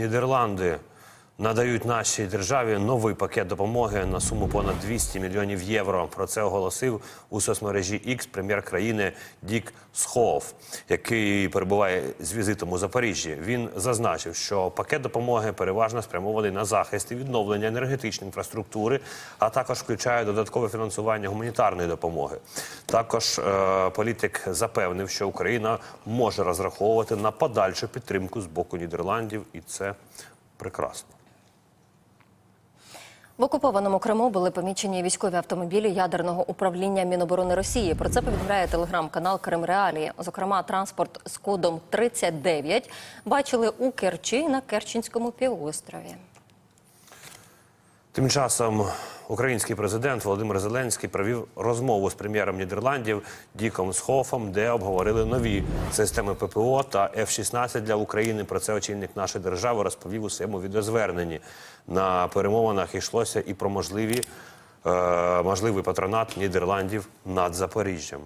Нідерланди надають нашій державі новий пакет допомоги на суму понад 200 мільйонів євро. Про це оголосив у соцмережі X прем'єр країни Дік Схоов, який перебуває з візитом у Запоріжжі. Він зазначив, що пакет допомоги переважно спрямований на захист і відновлення енергетичної інфраструктури, а також включає додаткове фінансування гуманітарної допомоги. Також е, політик запевнив, що Україна може розраховувати на подальшу підтримку з боку Нідерландів, і це прекрасно. В окупованому Криму були помічені військові автомобілі ядерного управління Міноборони Росії. Про це повідомляє телеграм-канал Крим Реалії. Зокрема, транспорт з кодом 39 бачили у Керчі на Керченському півострові. Тим часом український президент Володимир Зеленський провів розмову з прем'єром Нідерландів Діком Схофом, де обговорили нові системи ППО та F-16 для України. Про це очільник нашої держави розповів у своєму відеозверненні. На перемовинах йшлося і про можливі, е, можливий патронат Нідерландів над Запоріжжям.